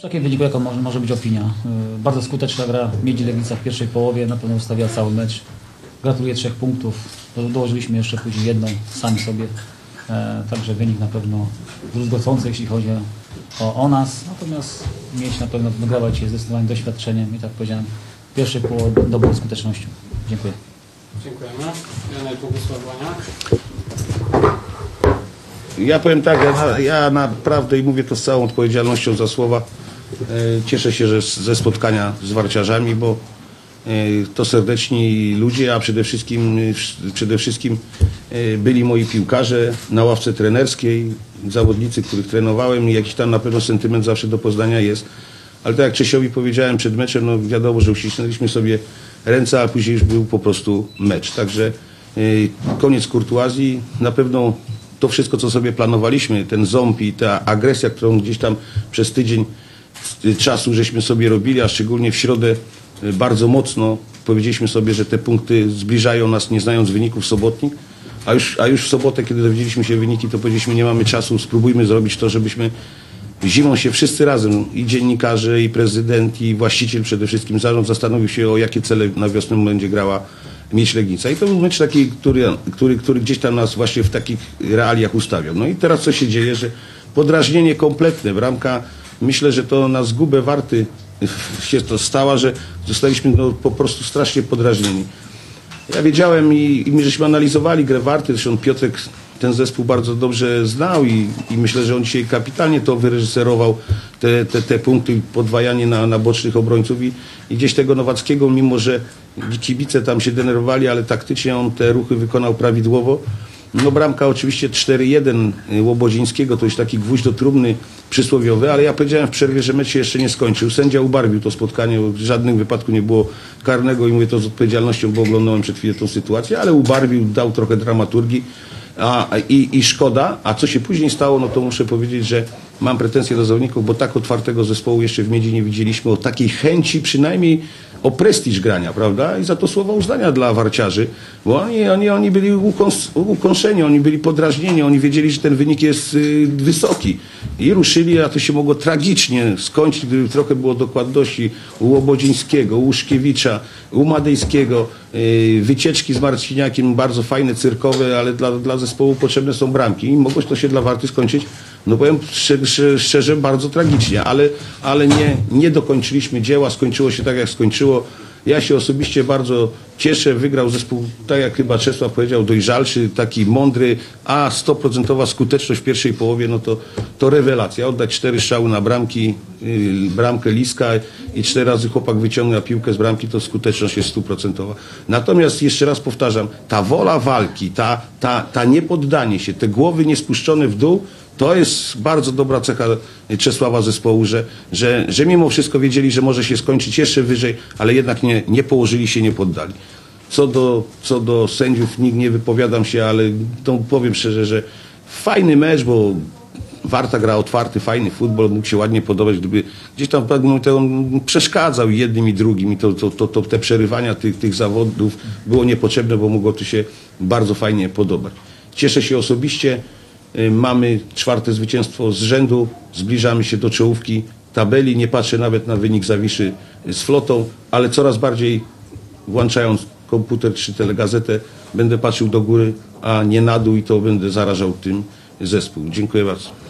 W takim wyniku jaka może, może być opinia? Y, Bardzo skuteczna gra Miedzi Legnica w pierwszej połowie, na pewno ustawia cały mecz. Gratuluję trzech punktów. Do- Dołożyliśmy jeszcze później jedną sami sobie. E, Także wynik na pewno druzgocący, jeśli chodzi o, o nas. Natomiast mieć na pewno wygrawać się zdecydowanie doświadczeniem i tak powiedziałem, w pierwszej połowie dobrą skutecznością. Dziękuję. Dziękujemy. Janek Bogusław Łania. Ja powiem tak, ja, na- ja naprawdę i mówię to z całą odpowiedzialnością za słowa, cieszę się że ze spotkania z warciarzami, bo e, to serdeczni ludzie, a przede wszystkim, e, przede wszystkim e, byli moi piłkarze na ławce trenerskiej, zawodnicy, których trenowałem i jakiś tam na pewno sentyment zawsze do Poznania jest. Ale tak jak Czesiowi powiedziałem przed meczem, no wiadomo, że uścisnęliśmy sobie ręce, a później już był po prostu mecz. Także e, koniec kurtuazji. Na pewno to wszystko, co sobie planowaliśmy, ten ząb i ta agresja, którą gdzieś tam przez tydzień czasu żeśmy sobie robili, a szczególnie w środę y, bardzo mocno powiedzieliśmy sobie, że te punkty zbliżają nas, nie znając wyników sobotnich, a już, a już w sobotę, kiedy dowiedzieliśmy się wyniki, to powiedzieliśmy, nie mamy czasu, spróbujmy zrobić to, żebyśmy zimą się wszyscy razem, i dziennikarze, i prezydent, i właściciel przede wszystkim, zarząd zastanowił się, o jakie cele na wiosnę będzie grała Miedź Legnica. I to był mecz taki, który, który, który gdzieś tam nas właśnie w takich realiach ustawiał. No i teraz co się dzieje, że podrażnienie kompletne, bramka, myślę, że to na zgubę warty się to stała, że zostaliśmy no, po prostu strasznie podrażnieni. Ja wiedziałem i, i my żeśmy analizowali grę Warty, zresztą Piotrek ten zespół bardzo dobrze znał i, i myślę, że on dzisiaj kapitalnie to wyreżyserował, te, te, te punkty, podwajanie na, na bocznych obrońców i, i gdzieś tego Nowackiego, mimo że kibice tam się denerwowali, ale taktycznie on te ruchy wykonał prawidłowo. No bramka oczywiście 4-1 Łobodzińskiego, to jest taki gwóźdź do trumny przysłowiowy, ale ja powiedziałem w przerwie, że mecz się jeszcze nie skończył. Sędzia ubarwił to spotkanie, w żadnym wypadku nie było karnego i mówię to z odpowiedzialnością, bo oglądałem przed chwilą tą sytuację, ale ubarwił, dał trochę dramaturgii a, i, i szkoda. A co się później stało, no to muszę powiedzieć, że mam pretensje do zawodników, bo tak otwartego zespołu jeszcze w Miedzi nie widzieliśmy, o takiej chęci przynajmniej o prestiż grania, prawda? I za to słowa uznania dla warciarzy, bo oni, oni, oni byli ukąs, ukąszeni, oni byli podrażnieni, oni wiedzieli, że ten wynik jest y, wysoki i ruszyli, a to się mogło tragicznie skończyć, gdyby trochę było dokładności u Łobodzińskiego, u Łuszkiewicza, u Madejskiego, y, wycieczki z Marciniakiem, bardzo fajne, cyrkowe, ale dla, dla zespołu potrzebne są bramki i mogło to się dla Warty skończyć no powiem szczerze, bardzo tragicznie, ale, ale nie, nie dokończyliśmy dzieła, skończyło się tak jak skończyło. Ja się osobiście bardzo cieszę, wygrał zespół, tak jak chyba Czesław powiedział, dojrzalszy, taki mądry, a 100% skuteczność w pierwszej połowie, no to, to rewelacja. Oddać cztery strzały na bramki, yy, bramkę Liska i cztery razy chłopak wyciąga piłkę z bramki, to skuteczność jest stuprocentowa. Natomiast jeszcze raz powtarzam, ta wola walki, ta, ta, ta niepoddanie się, te głowy niespuszczone w dół, to jest bardzo dobra cecha Czesława zespołu, że, że, że mimo wszystko wiedzieli, że może się skończyć jeszcze wyżej, ale jednak nie, nie położyli się, nie poddali. Co do, co do sędziów, nikt nie wypowiadam się, ale to powiem szczerze, że fajny mecz, bo Warta gra otwarty, fajny futbol, mógł się ładnie podobać, gdyby gdzieś tam momencie on przeszkadzał jednym i drugim i to, to, to, to te przerywania tych, tych zawodów było niepotrzebne, bo mogło to się bardzo fajnie podobać. Cieszę się osobiście, Mamy czwarte zwycięstwo z rzędu, zbliżamy się do czołówki tabeli, nie patrzę nawet na wynik Zawiszy z flotą, ale coraz bardziej włączając komputer czy telegazetę, będę patrzył do góry, a nie na dół i to będę zarażał tym zespół. Dziękuję bardzo.